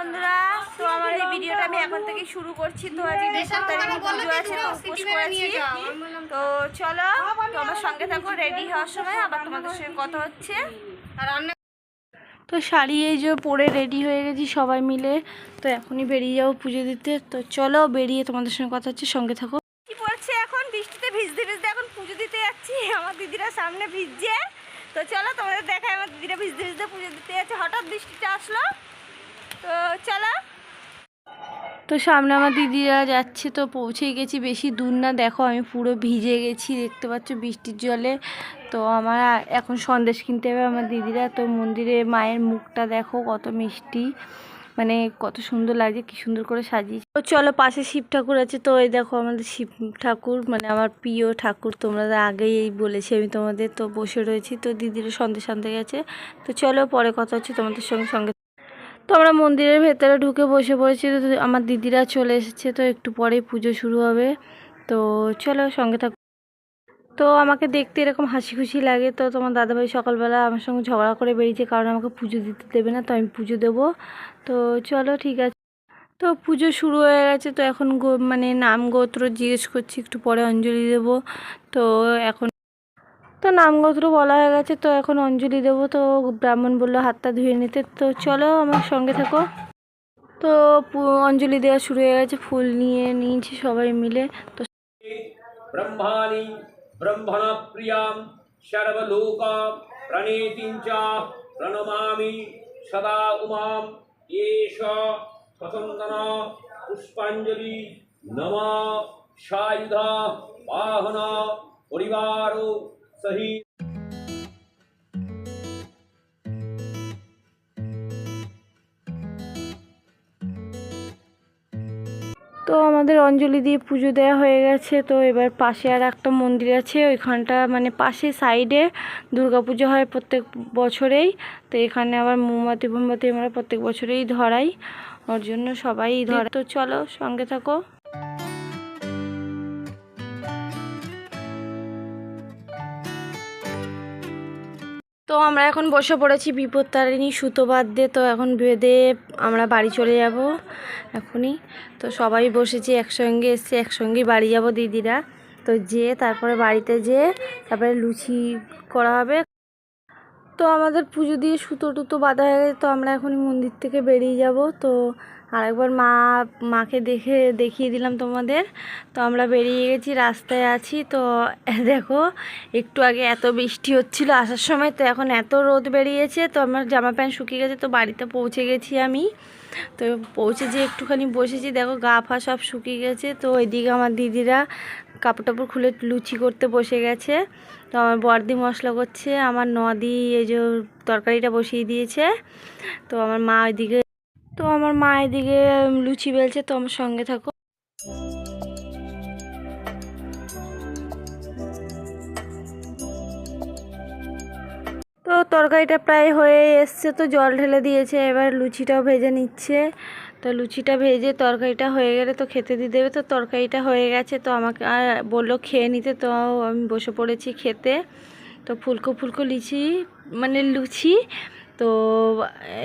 বন্ধুরা তো আমার এই ভিডিওটা আমি এখন থেকে শুরু করছি। তো আজকে বিশাল তারিখে পুজো আছে তো উপোস করেছি। তো চলো। তো আমার সঙ্গে থাকো রেডি হওয়ার সময় আবার তোমাদের সঙ্গে কথা হচ্ছে। তো শাড়ি এই যে পরে রেডি হয়ে গেছি সবাই মিলে। তো এখনই বেরিয়ে যাব পুজো দিতে। তো চলো বেরিয়ে তোমাদের সঙ্গে কথা হচ্ছে সঙ্গে থাকো। কি পড়ছে এখন? বৃষ্টিতে ভিজতে ভিজতে এখন পুজো দিতে যাচ্ছি। আমার দিদিরা সামনে ভিজছে। তো চলো তোমাদের দেখায় আমার দিদিরা ভিজতে ভিজতে পুজো দিতে যাচ্ছে। হঠাৎ বৃষ্টিটা আসলো। তো চলো। তো সামনে আমার দিদিরা যাচ্ছে, তো পৌঁছেই গেছি বেশি দূর না। দেখো আমি পুরো ভিজে গেছি, দেখতে পাচ্ছ বৃষ্টির জলে। তো আমার এখন সন্দেশ কিনতে হবে আমার দিদিরা। তো মন্দিরে মায়ের মুখটা দেখো কত মিষ্টি। মানে কত সুন্দর লাগছে, কি সুন্দর করে সাজিয়েছে। তো চলো পাশে শিব ঠাকুর আছে, তো এই দেখো আমাদের শিব ঠাকুর মানে আমার প্রিয় ঠাকুর। তোমরা আগেই এই বলেছি আমি তোমাদের, তো বসে রয়েছি। তো দিদিরা সন্দেশ আনতে গেছে। তো চলো পরে কথা হচ্ছে তোমাদের সঙ্গে সঙ্গে তো আমরা মন্দিরের ভেতরে ঢুকে বসে পড়েছি, তো আমার দিদিরা চলে এসেছে, তো একটু পরেই পুজো শুরু হবে। তো চলো সঙ্গে থাকো। তো আমাকে দেখতে এরকম হাসি খুশি লাগে, তো তোমার দাদাভাই সকালবেলা আমার সঙ্গে ঝগড়া করে বেরিয়েছে, কারণ আমাকে পুজো দিতে দেবে না, তো আমি পুজো দেবো। তো চলো ঠিক আছে। তো পুজো শুরু হয়ে গেছে, তো এখন মানে নাম গোত্র জিজ্ঞেস করছি, একটু পরে অঞ্জলি দেব। তো এখন তো নাম গোত্র বলা হয়ে গেছে, তো এখন অঞ্জলি দেবো, তো ব্রাহ্মণ বলল হাতটা ধুয়ে নিতে, তো চলো আমার সঙ্গে থাকো। তো অঞ্জলি দেওয়া শুরু হয়ে গেছে, ফুল নিয়ে নিয়েছি সবাই মিলে, তো ব্রহ্মাণী ব্রহ্মণ প্রিয়াম সর্বলোকা প্রণীতিঞ্চা প্রণমামি সদা উমাম এশ সতন্দনা পুষ্পাঞ্জলি নমা সায়ুধা বাহনা পরিবার सही। তো আমাদের অঞ্জলি দিয়ে পুজো দেওয়া হয়ে গেছে, তো এবার পাশে আর একটা মন্দির আছে, ওইখানটা মানে পাশে সাইডে পুজো হয় প্রত্যেক বছরেই, তো এখানে আবার মোমবাতি মোমবাতি আমরা প্রত্যেক বছরেই ধরাই, ওর জন্য সবাই ধরে। তো চলো সঙ্গে থাকো। তো আমরা এখন বসে পড়েছি বিপত্তারিণী সুতো বাঁধতে, তো এখন বেঁধে আমরা বাড়ি চলে যাব এখনই। তো সবাই বসেছি, একসঙ্গে এসছি, একসঙ্গেই বাড়ি যাব দিদিরা। তো যেয়ে তারপরে বাড়িতে যেয়ে তারপরে লুচি করা হবে। তো আমাদের পুজো দিয়ে সুতো টুতো বাঁধা হয়ে গেছে, তো আমরা এখনই মন্দির থেকে বেরিয়ে যাব। তো আরেকবার মা, মাকে দেখে, দেখিয়ে দিলাম তোমাদের। তো আমরা বেরিয়ে গেছি, রাস্তায় আছি। তো দেখো, একটু আগে এত বৃষ্টি হচ্ছিল আসার সময়, তো এখন এত রোদ বেরিয়েছে, তো আমার জামা প্যান্ট শুকিয়ে গেছে, তো বাড়িতে পৌঁছে গেছি আমি। তো পৌঁছে যে একটুখানি বসেছি, দেখো গা ফা সব শুকিয়ে গেছে। তো ওইদিকে আমার দিদিরা কাপড় টাপড় খুলে লুচি করতে বসে গেছে। তো আমার বর্দি মশলা করছে, আমার নদি এই যে তরকারিটা বসিয়ে দিয়েছে। তো আমার মা ওইদিকে, তো আমার মা এদিকে লুচি বেলছে, তো আমার সঙ্গে থাকো। তো তরকারিটা প্রায় হয়ে এসছে, তো জল ঢেলে দিয়েছে, এবার লুচিটাও ভেজে নিচ্ছে। তো লুচিটা ভেজে তরকারিটা হয়ে গেলে তো খেতে দিয়ে দেবে, তো তরকারিটা হয়ে গেছে, তো আমাকে আর বলল খেয়ে নিতে, তো আমি বসে পড়েছি খেতে। তো ফুলকো ফুলকো লিচি মানে লুচি, তো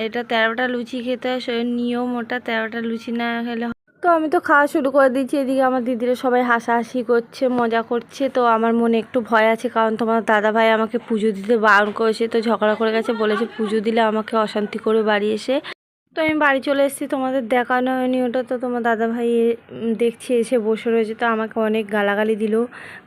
এটা তেরোটা লুচি খেতে হয় নিয়ম ওটা তেরোটা লুচি না খেলে তো আমি তো খাওয়া শুরু করে দিয়েছি, এদিকে আমার দিদিরা সবাই হাসাহাসি করছে, মজা করছে, তো আমার মনে একটু ভয় আছে, কারণ তোমার দাদা ভাই আমাকে পুজো দিতে বারণ করেছে, তো ঝগড়া করে গেছে, বলেছে পুজো দিলে আমাকে অশান্তি করে বাড়ি এসে। তো আমি বাড়ি চলে এসেছি তোমাদের দেখানো হয়নি, ওটা তো তোমার দাদা ভাই দেখছি, এসে বসে রয়েছে, তো আমাকে অনেক গালাগালি দিল,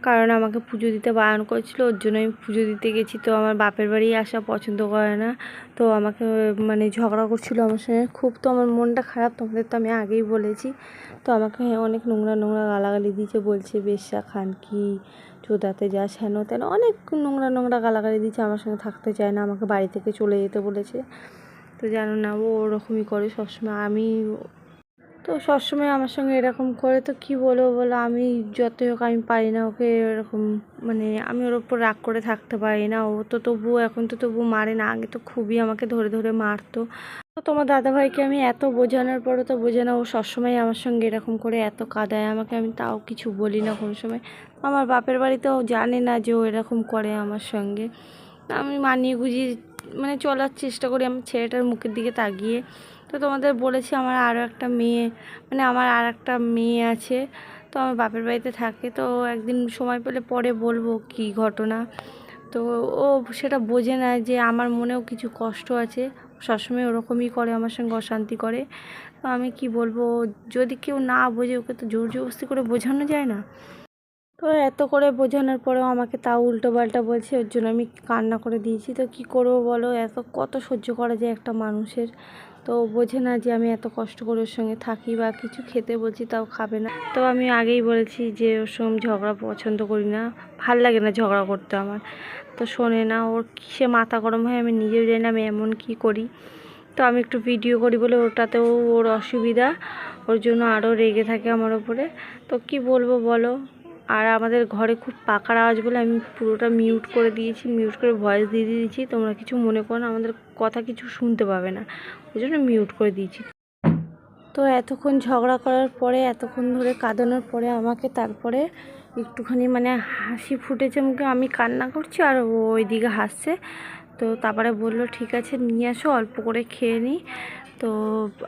কারণ আমাকে পুজো দিতে বারণ করেছিল, ওর জন্য আমি পুজো দিতে গেছি, তো আমার বাপের বাড়ি আসা পছন্দ করে না, তো আমাকে মানে ঝগড়া করছিল আমার সঙ্গে, খুব তো আমার মনটা খারাপ, তোমাদের তো আমি আগেই বলেছি, তো আমাকে অনেক নোংরা নোংরা গালাগালি দিয়েছে, বলছে বেশ্যা খান কি, চোদাতে যাস, হেন তেন, অনেক নোংরা নোংরা গালাগালি দিয়েছে, আমার সঙ্গে থাকতে চায় না, আমাকে বাড়ি থেকে চলে যেতে বলেছে তো জানো না, ও ওরকমই করে সবসময়। আমি তো সবসময় আমার সঙ্গে এরকম করে, তো কি বলব বলো? আমি যতই হোক আমি পারি না ওকে এরকম মানে আমি ওর ওপর রাগ করে থাকতে পারি না। ও তো তবু এখন তো তবু মারে না, আগে তো খুবই আমাকে ধরে ধরে মারতো। তো তোমার দাদাভাইকে আমি এত বোঝানোর পরও তো বোঝে না, ও সবসময় আমার সঙ্গে এরকম করে এত কাদায়। আমাকে আমি তাও কিছু বলি না কোনো সময়। আমার বাপের বাড়িতেও জানে না যে ও এরকম করে আমার সঙ্গে। আমি মানিয়ে গুজিয়ে মানে চলার চেষ্টা করি, আমি ছেলেটার মুখের দিকে তাকিয়ে। তো তোমাদের বলেছি আমার আরও একটা মেয়ে মানে আমার আর একটা মেয়ে আছে, তো আমার বাপের বাড়িতে থাকে। তো একদিন সময় পেলে পরে বলব কি ঘটনা। তো ও সেটা বোঝে না যে আমার মনেও কিছু কষ্ট আছে। সবসময় ওরকমই করে, আমার সঙ্গে অশান্তি করে। তো আমি কি বলব, যদি কেউ না বোঝে, ওকে তো জোর জবরদস্তি করে বোঝানো যায় না। তো এত করে বোঝানোর পরেও আমাকে তাও উল্টো পাল্টা বলছে, ওর জন্য আমি কান্না করে দিয়েছি। তো কি করব বলো? এত, কত সহ্য করা যায় একটা মানুষের? তো বোঝে না যে আমি এত কষ্ট করে ওর সঙ্গে থাকি বা কিছু খেতে বলছি, তাও খাবে না। তো আমি আগেই বলেছি যে ওর সঙ্গে ঝগড়া পছন্দ করি না। ভালো লাগে না ঝগড়া করতে আমার। তো শোনে না, ওর কিসে মাথা গরম হয় আমি নিজেও জানি না আমি এমন কি করি। তো আমি একটু ভিডিও করি বলে ওটাতেও ওর অসুবিধা, ওর জন্য আরও রেগে থাকে আমার ওপরে তো কি বলব বলো? আর আমাদের ঘরে খুব পাকার আওয়াজ বলে আমি পুরোটা মিউট করে দিয়েছি মিউট করে ভয়েস দিয়ে দিয়েছি। তোমরা কিছু মনে করো না, আমাদের কথা কিছু শুনতে পাবে না। ওই জন্য মিউট করে দিয়েছি। তো এতক্ষণ ঝগড়া করার পরে, এতক্ষণ ধরে কাঁদানোর পরে আমাকে তারপরে একটুখানি মানে হাসি ফুটেছে মুখে। আমি কান্না করছি আর ও ওইদিকে হাসছে। তো তারপরে বলল, ঠিক আছে, নিয়ে আসো, অল্প করে খেয়ে নিই তো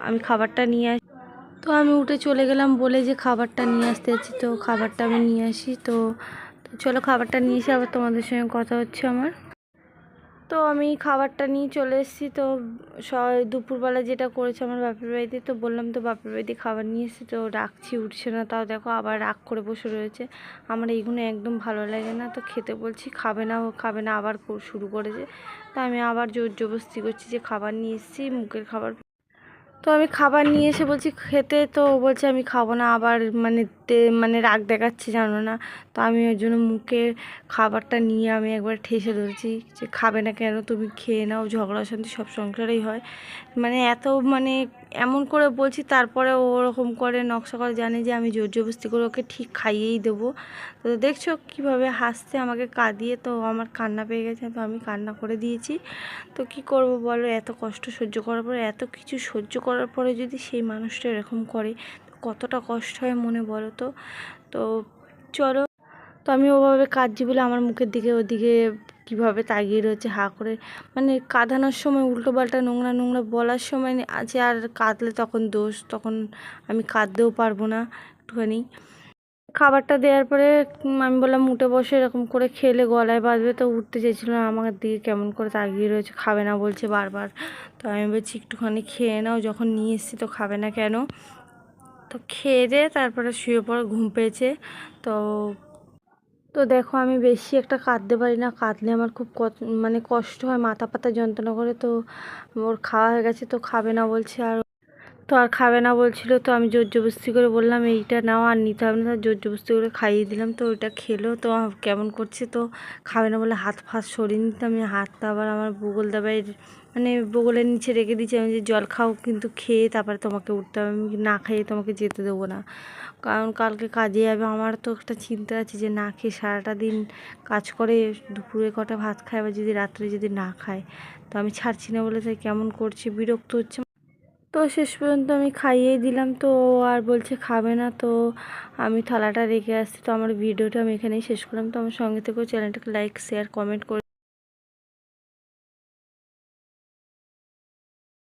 আমি খাবারটা নিয়ে আসি তো আমি উঠে চলে গেলাম বলে যে খাবারটা নিয়ে আসতে যাচ্ছি, তো খাবারটা আমি নিয়ে আসি। তো চলো খাবারটা নিয়ে এসে আবার তোমাদের সঙ্গে কথা হচ্ছে আমার। তো আমি খাবারটা নিয়ে চলে এসেছি, তো দুপুরবেলা যেটা করেছে আমার বাপের বাড়িতে, তো বললাম তো বাপের বাড়িতে খাবার নিয়ে এসেছি, তো রাখছি, উঠছে না, তাও দেখো আবার রাগ করে বসে রয়েছে। আমার এইগুলো একদম ভালো লাগে না, তো খেতে বলছি খাবে না খাবে না, আবার শুরু করেছে। তো আমি আবার জোর জবরদস্তি করছি যে খাবার নিয়ে এসেছি, মুখের খাবার তো আমি খাবার নিয়ে এসে বলছি, খেতে তো, বলছে, আমি খাব না। আবার মানে মানে রাগ দেখাচ্ছে, জানো না? তো আমি ওই জন্য মুখে খাবারটা নিয়ে আমি একবার ঠেসে ধরেছি যে, খাবে না কেন? তুমি খেয়ে নাও। ঝগড়া শান্তি সব সংসারেই হয়। মানে এত মানে এমন করে বলছি, তারপরে ওরকম করে নকশা করে জানে যে আমি জোর জবরদস্তি করে ওকে ঠিক খাইয়েই দেবো। তো দেখছ কীভাবে হাসতে আমাকে কাঁদিয়ে তো আমার কান্না পেয়ে গেছে, তো আমি কান্না করে দিয়েছি। তো কি করব বলো, এত কষ্ট সহ্য করার পরে, এত কিছু সহ্য করার পরে যদি সেই মানুষটা এরকম করে কতটা কষ্ট হয় মনে বলো তো? তো চলো, তো আমি ওভাবে কাঁদছি বলে আমার মুখের দিকে ওদিকে কীভাবে তাকিয়ে রয়েছে, হা করে মানে কাঁদানোর সময় উল্টো পাল্টা নোংরা নোংরা বলার সময় আছে আর কাঁদলে তখন দোষ, তখন আমি কাঁদতেও পারব না একটুখানি। খাবারটা দেওয়ার পরে আমি বললাম উঠে বসে, এরকম করে খেলে গলায় বাঁধবে, তো উঠতে চাইছিল না আমার দিকে কেমন করে তাকিয়ে রয়েছে, খাবে না বলছে বারবার। তো আমি বলছি একটুখানি খেয়ে নাও, যখন নিয়ে এসেছি তো খাবে না কেন? তো খেয়ে দিয়ে তারপরে শুয়ে পড়ে, ঘুম পেয়েছে। তো তো দেখো আমি বেশি একটা কাঁদতে পারি না, কাঁদলে আমার খুব মানে কষ্ট হয় মাথা পাতা যন্ত্রণা করে তো ওর খাওয়া হয়ে গেছে তো খাবে না বলছে আর তো আর খাবে না বলছিল, তো আমি জোর জবরদস্তি করে বললাম, এইটা নাও আর নিতে হবে না। জোর জবরদস্তি করে খাইয়ে দিলাম, তো ওইটা খেলো। তো কেমন করছে, তো খাবে না বলে হাত ফাত সরিয়ে নিতে আমি হাতটা আবার আমার বগল দাবাই মানে বগলের নিচে রেখে দিয়েছি। আমি যে জল খাও কিন্তু খেয়ে তারপরে তোমাকে উঠতে হবে। আমি না খাইয়ে তোমাকে যেতে দেবো না। কারণ কালকে কাজে যাবে। আমার তো একটা চিন্তা আছে যে না খেয়ে সারাটা দিন কাজ করে দুপুরে কটা ভাত খায় আবার যদি রাত্রে যদি না খায়। তো আমি ছাড়ছি না বলে তাই কেমন করছে? বিরক্ত হচ্ছে। তো শেষ পর্যন্ত আমি খাইয়েই দিলাম, তো আর বলছে খাবে না, তো আমি থালাটা রেখে আসছি। তো আমার ভিডিওটা আমি এখানেই শেষ করলাম। তো আমার সঙ্গে থেকেও চ্যানেলটাকে লাইক শেয়ার কমেন্ট করে